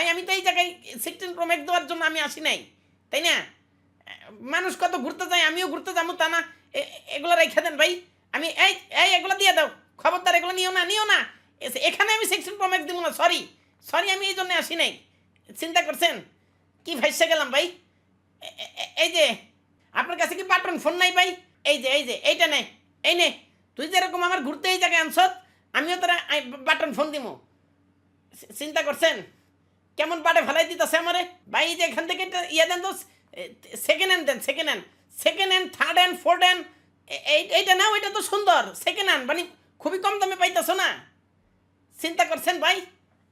ভাই, আমি তো এই জায়গায় সিক্সটিন প্রো ম্যাক্স দেওয়ার জন্য আমি আসি নাই, তাই না? মানুষ কত ঘুরতে যায়, আমিও ঘুরতে যাব, তা না। এগুলো রেখে দেন ভাই। আমি, এই এই, এগুলো দিয়ে দাও। খবরদার, এগুলো নিও না নিও না। এখানে আমি সিক্সটিন প্রো ম্যাক্স দিব না সরি সরি আমি এই জন্য আসি নাই। চিন্তা করছেন? কি ভাইসে গেলাম ভাই? এই যে, আপনার কাছে কি বাটন ফোন নাই ভাই? এই যে এই যে, এইটা নে, এই নে। তুই যেরকম আমার ঘুরতে এই জায়গায় আনছত আমিও তোরা বাটন ফোন দিব চিন্তা করছেন? কেমন বাটে ফেলাই দিতেছে আমারে? ভাই যে এখান থেকে ইয়ে দেন তো second hand then second hand second hand third hand fourth hand এইটা না ওইটা তো সুন্দর সেকেন্ড হ্যান্ড মানে খুবই কম দামে পাইতেছো না? চিন্তা করছেন ভাই?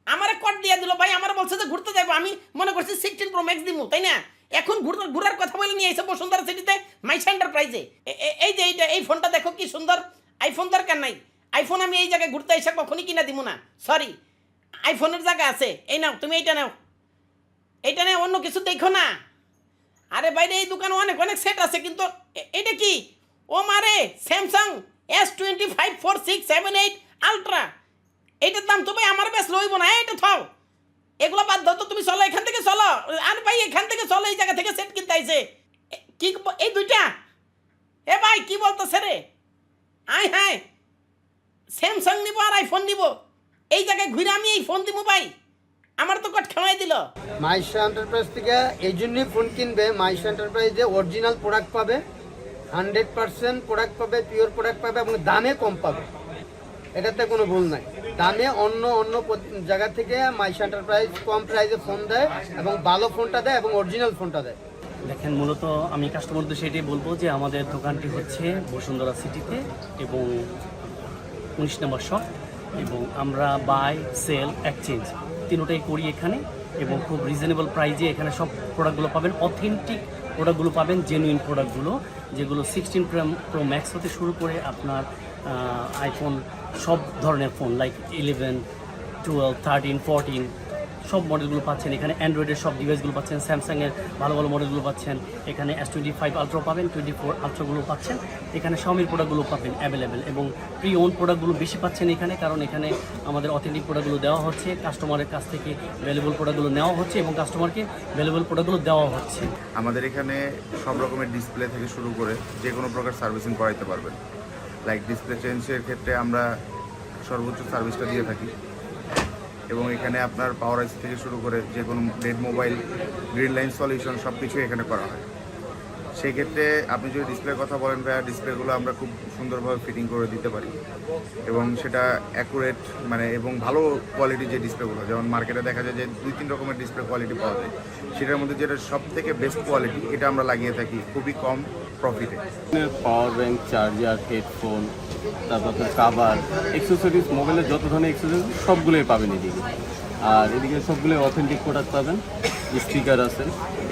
আমারে কট দিয়ে দিল, ভাই, আমার বলছে যে ঘুরতে যাব আমি মনে করছি সিক্সটিন প্রো ম্যাক্স দিমু, তাই না? এখন ঘুর- ঘুরার কথা বলে নিয়ে এসে বসুন্ধরা সিটিতে, মাইস এন্টারপ্রাইজে এই যে এইটা, এই ফোনটা দেখো কি সুন্দর আইফোন দরকার নাই। আইফোন আমি এই জায়গায় ঘুরতে এসে কখনই কিনা দিব না সরি আইফোনের জায়গা আছে। এই নাও, তুমি এইটা নাও। এইটা নাও অন্য কিছু দেখো না। আরে বাইরে এই দোকানে অনেক অনেক সেট আছে, কিন্তু এটা কি? ও মারে Samsung S twenty five four six seven eight ultra এইটার দাম তো ভাই আমার বেশ লইব না এটা থাও। এগুলো বাদ দাও তো, তুমি চলো এখান থেকে চলো। আর ভাই, এখান থেকে চলো, এই জায়গা থেকে সেট কিনতে আইছে। এ- কি এই দুইটা? এ ভাই, কি বলতো রে? আয় হায়। স্যামসাং নিব আর আইফোন নিব। এই জায়গায় ঘুরে আমি এই ফোন দিব ভাই। আমার তো কট খাওয়াই দিল। মাইশা এন্টারপ্রাইজ থেকে এই জন্যই ফোন কিনবে। মাইশা এন্টারপ্রাইজে অরিজিনাল প্রোডাক্ট পাবে হান্ড্রেড পার্সেন্ট প্রোডাক্ট পাবে পিওর প্রোডাক্ট পাবে এবং দামে কম পাবে। এটাতে কোনো ভুল নাই। দামে অন্য অন্য জায়গা থেকে মাইশা এন্টারপ্রাইজ কম প্রাইসে ফোন দেয় এবং ভালো ফোনটা দেয় এবং অরিজিনাল ফোনটা দেয়। দেখেন মূলত আমি কাস্টমারদের সেটাই বলব যে আমাদের দোকানটি হচ্ছে বসুন্ধরা সিটিতে এবং উনিশ নম্বর শপ এবং আমরা বাই সেল এক্সচেঞ্জ তিনোটাই করি এখানে এবং খুব রিজনেবল প্রাইজে এখানে সব প্রোডাক্টগুলো পাবেন। অথেন্টিক প্রোডাক্টগুলো পাবেন জেনুইন প্রোডাক্টগুলো যেগুলো সিক্সটিন প্রো ম্যাক্স হতে শুরু করে আপনার আইফোন সব ধরনের phone like eleven twelve thirteen fourteen সব মডেলগুলো পাচ্ছেন। এখানে অ্যান্ড্রয়েডের সব ডিভাইসগুলো পাচ্ছেন স্যামসাংয়ের ভালো ভালো মডেলগুলো পাচ্ছেন। এখানে এস টোয়েন্টি ফাইভ আলট্রা পাবেন টোয়েন্টি ফোর আলট্রাগুলো পাচ্ছেন। এখানে শাওমির প্রোডাক্টগুলো পাবেন অ্যাভেলেবেল এবং প্রি ওন প্রোডাক্টগুলো বেশি পাচ্ছেন এখানে কারণ এখানে আমাদের অথেন্টিক প্রোডাক্টগুলো দেওয়া হচ্ছে কাস্টমারের কাছ থেকে ভ্যালুয়েবল প্রোডাক্টগুলো নেওয়া হচ্ছে এবং কাস্টমারকে ভ্যালুয়েবল প্রোডাক্টগুলো দেওয়া হচ্ছে। আমাদের এখানে সব রকমের ডিসপ্লে থেকে শুরু করে যে কোনো প্রকার সার্ভিসিং করাইতে পারবেন। লাইক ডিসপ্লে চেঞ্জের ক্ষেত্রে আমরা সর্বোচ্চ সার্ভিসটা দিয়ে থাকি। এবং এখানে আপনার পাওয়ার আইসি থেকে শুরু করে যে কোনো dead mobile green line solution সব কিছুই এখানে করা হয়। সেই ক্ষেত্রে আপনি যদি ডিসপ্লের কথা বলেন ভাইয়া ডিসপ্লেগুলো আমরা খুব সুন্দরভাবে ফিটিং করে দিতে পারি। এবং সেটা অ্যাকুরেট মানে এবং ভালো কোয়ালিটির যে ডিসপ্লেগুলো যেমন মার্কেটে দেখা যায় যে দুই তিন রকমের ডিসপ্লে কোয়ালিটি পাওয়া যায়। সেটার মধ্যে যেটা সব থেকে বেস্ট কোয়ালিটি এটা আমরা লাগিয়ে থাকি খুবই কম প্রফিটে পাওয়ার ব্যাংক চার্জার হেডফোন তারপর আপনার কাভার এক্সেসরিজ মোবাইলের যত ধরনের এক্সেসরিজ সবগুলোই পাবেন এদিকে। আর এদিকে সবগুলোই অথেন্টিক প্রোডাক্ট পাবেন স্পিকার আছে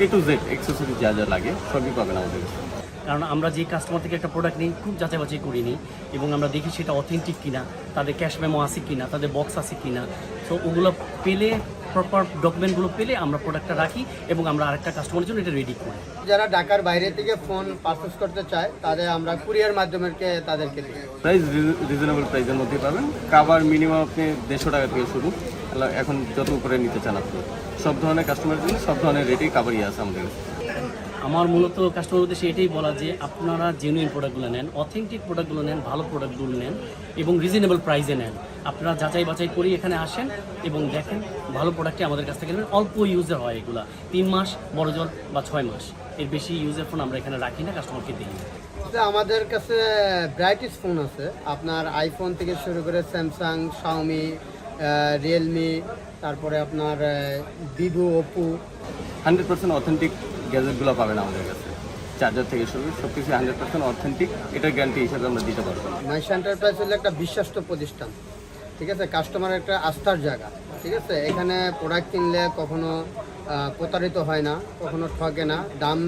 এ টু জেড এক্সেসরিজ যা যা লাগে, সবই পাবেন আমাদের কারণ আমরা যে কাস্টমার থেকে একটা প্রোডাক্ট নিই, খুব যাচাই করি নিই এবং আমরা দেখি সেটা অথেন্টিক কিনা, তাদের ক্যাশ মেমো আছে কিনা, তাদের বক্স আছে কিনা, তো ওগুলো পেলে প্রপার ডকুমেন্টগুলো পেলে আমরা প্রোডাক্টটা রাখি এবং আমরা আরেকটা কাস্টমারের জন্য এটা রেডি করি। যারা ঢাকার বাইরে থেকে ফোন পারচেস করতে চায় তাদের আমরা কুরিয়ার মাধ্যমে তাদেরকে দিই। প্রাইস রিজনেবল প্রাইসের মধ্যে পাবেন। কাভার মিনিমাম আপনি দেড়শো টাকা থেকে শুরু। এখন যত উপরে নিতে চান আপনি। সব ধরনের কাস্টমারের জন্য সব ধরনের রেটেই কাভারই আছে আমাদের। আমার মূলত কাস্টমার উদ্দেশ্যে এটাই বলা যে আপনারা জেনুইন প্রোডাক্টগুলো নেন অথেন্টিক প্রোডাক্টগুলো নেন ভালো প্রোডাক্টগুলো নেন এবং রিজনেবল প্রাইসে নেন। আপনারা যাচাই বাছাই করে এখানে আসেন এবং দেখেন ভালো প্রোডাক্টই আমাদের কাছ থেকে নেবেন। অল্প ইউজের হয় এগুলা। তিন মাস বড় জল বা ছয় মাস। এর বেশি ইউজের ফোন আমরা এখানে রাখি না কাস্টমারকে দিই না। আমাদের কাছে ব্রাইটিস ফোন আছে। আপনার আইফোন থেকে শুরু করে স্যামসাং শাওমি রিয়েলমি তারপরে আপনার Vivo Oppo hundred percent authentic গ্যাজেটগুলো পাবেন আমাদের কাছে। চার্জার থেকে শুরু সব কিছু হান্ড্রেড পার্সেন্ট অথেন্টিক এটার গ্যারান্টি হিসাবে আমরা দিতে পারব। মাইশা এন্টারপ্রাইজ হলো একটা বিশ্বস্ত প্রতিষ্ঠান। ঠিক আছে? কাস্টমারের একটা আস্থার জায়গা। ঠিক আছে? এখানে প্রোডাক্ট কিনলে কখনো প্রতারিত হয় না, কখনো ঠকে না, দাম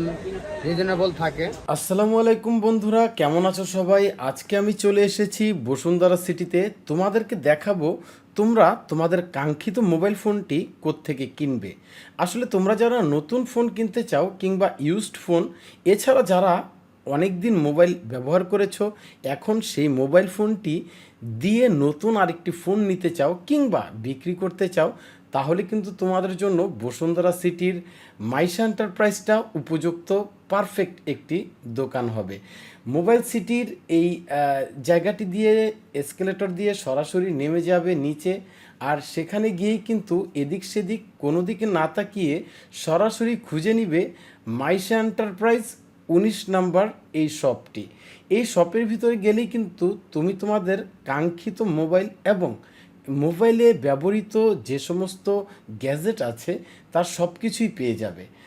রিজনেবল থাকে। আসসালামু আলাইকুম বন্ধুরা, কেমন আছো সবাই? আজকে আমি চলে এসেছি বসুন্ধরা সিটিতে। তোমাদেরকে দেখাবো তোমরা তোমাদের কাঙ্ক্ষিত মোবাইল ফোনটি কোত্থেকে কিনবে। আসলে তোমরা যারা নতুন ফোন কিনতে চাও কিংবা ইউজড ফোন এছাড়া যারা অনেক দিন মোবাইল ব্যবহার করেছ, এখন সেই মোবাইল ফোনটি দিয়ে নতুন আরেকটি ফোন নিতে চাও কিংবা বিক্রি করতে চাও, তাহলে কিন্তু তোমাদের জন্য বসুন্ধরা সিটির মাইশা এন্টারপ্রাইজটা উপযুক্ত পারফেক্ট একটি দোকান হবে। মোবাইল সিটির এই জায়গাটি দিয়ে, এসকেলেটর দিয়ে সরাসরি নেমে যাবে নিচে আর সেখানে গিয়েই কিন্তু এদিক সেদিক কোনো দিকে না তাকিয়ে সরাসরি খুঁজে নিবে মাইশা এন্টারপ্রাইজ উনিশ নাম্বার এই শপটি। এই শপের ভিতরে গেলেই কিন্তু তুমি তোমাদের কাঙ্ক্ষিত মোবাইল এবং মোবাইলে ব্যবহৃত যে সমস্ত গ্যাজেট আছে, তার সব কিছুই পেয়ে যাবে।